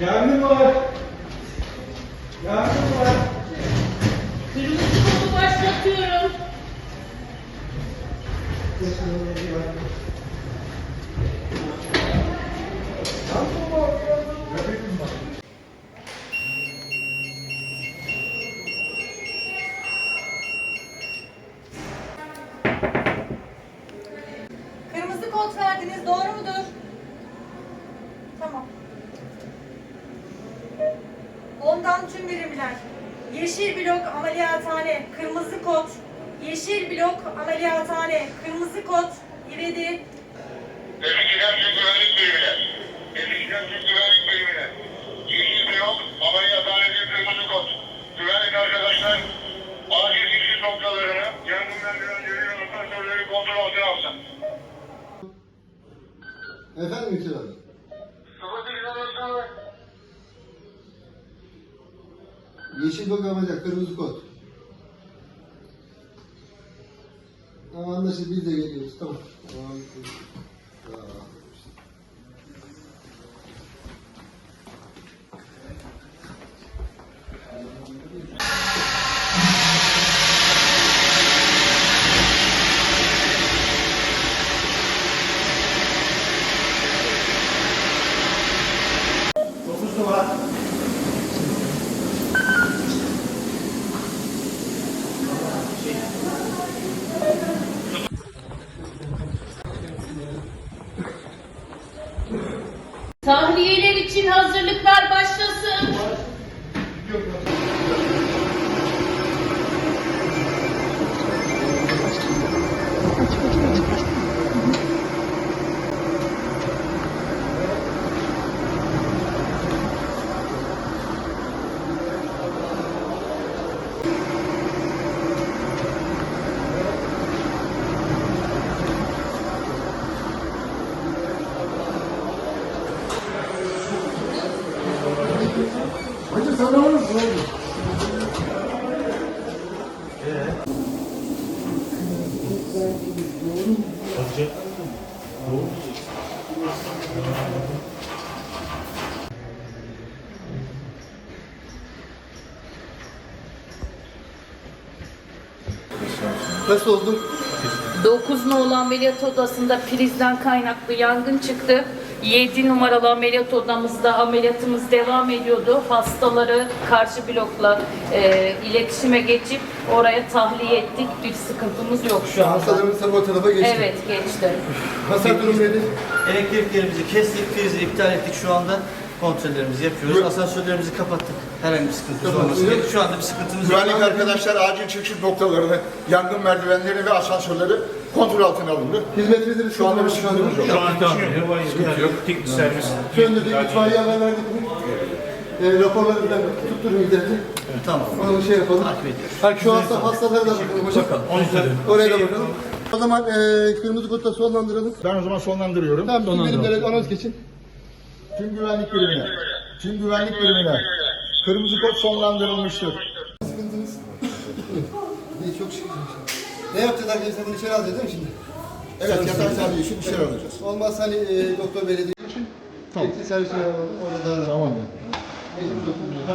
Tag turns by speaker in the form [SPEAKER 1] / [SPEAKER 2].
[SPEAKER 1] Yangın var. Yangın var. Kırmızı kodu başlatıyorum. Kırmızı kod verdiniz, doğru mudur? Ondan tüm birimler. Yeşil blok ameliyathane, kırmızı kod. Yeşil blok ameliyathane, kırmızı kod. İvedi.
[SPEAKER 2] Eskiden Türk Güvenlik Birimine. Eskiden Türk Güvenlik Birimine. Yeşil blok, ameliyathanede kırmızı kod. Güvenlik arkadaşlar, acil çıkış noktalarını, yangın merdivenleri ve asansörleri kontrol altına alsın.
[SPEAKER 3] Efendim Yüksel. Yeşil bakamayacak, kırmızı kod. Tamam anlaşıldı biz de geliyoruz. Tamam. Tamam.
[SPEAKER 4] Tahliyeler için hazırlıklar başlasın.
[SPEAKER 3] Nasıl oldu?
[SPEAKER 4] 9 nolu ameliyat odasında prizden kaynaklı yangın çıktı. 7 numaralı ameliyat odamızda ameliyatımız devam ediyordu. Hastaları karşı blokla e, iletişime geçip oraya tahliye ettik. Bir sıkıntımız yok şu anda.
[SPEAKER 3] Hastalarımız tabi o tarafa geçti.
[SPEAKER 4] Evet geçti.
[SPEAKER 3] Hasar durum nedir?
[SPEAKER 5] Elektriklerimizi kestik, prizi iptal ettik şu anda. Kontrollerimizi yapıyoruz.
[SPEAKER 3] Gü-
[SPEAKER 5] Asansörlerimizi kapattık. Herhangi bir sıkıntımız
[SPEAKER 3] Tamam,
[SPEAKER 5] olmasın. diye. Şu anda bir sıkıntımız yok.
[SPEAKER 2] Güvenlik arkadaşlar acil çıkış noktalarını, yangın merdivenlerini ve asansörleri kontrol altına alındı.
[SPEAKER 3] Hizmetimizde bir
[SPEAKER 2] Şu anda bir sıkıntımız yok.
[SPEAKER 6] Şu an tamam. Sıkıntı yok. Teknik servis.
[SPEAKER 3] Söndürdük, itfaiye haber verdik mi? E, raporları ben tutturun gidelim.
[SPEAKER 5] Tamam.
[SPEAKER 3] Onu şey yapalım.
[SPEAKER 5] Takip
[SPEAKER 3] şu hasta hastalara da bakalım hocam.
[SPEAKER 6] İstedim.
[SPEAKER 3] Oraya da bakalım. O zaman e, kırmızı kodla sonlandıralım.
[SPEAKER 2] Ben o zaman sonlandırıyorum.
[SPEAKER 3] Tamam, bütün birimlere anons geçin.
[SPEAKER 2] Tüm güvenlik birimine, tüm güvenlik birimine kırmızı kod sonlandırılmıştır.
[SPEAKER 3] Sıkıntınız? İyi, çok şükür. Ne yapacağız arkadaşlar? Bunu içeri alacağız değil mi şimdi?
[SPEAKER 2] Evet, yatak servis için dışarı alacağız.
[SPEAKER 3] Olmaz hani e, doktor belediye için. Tamam. servisine orada da.
[SPEAKER 2] Tamam.
[SPEAKER 3] Mecbur doktor.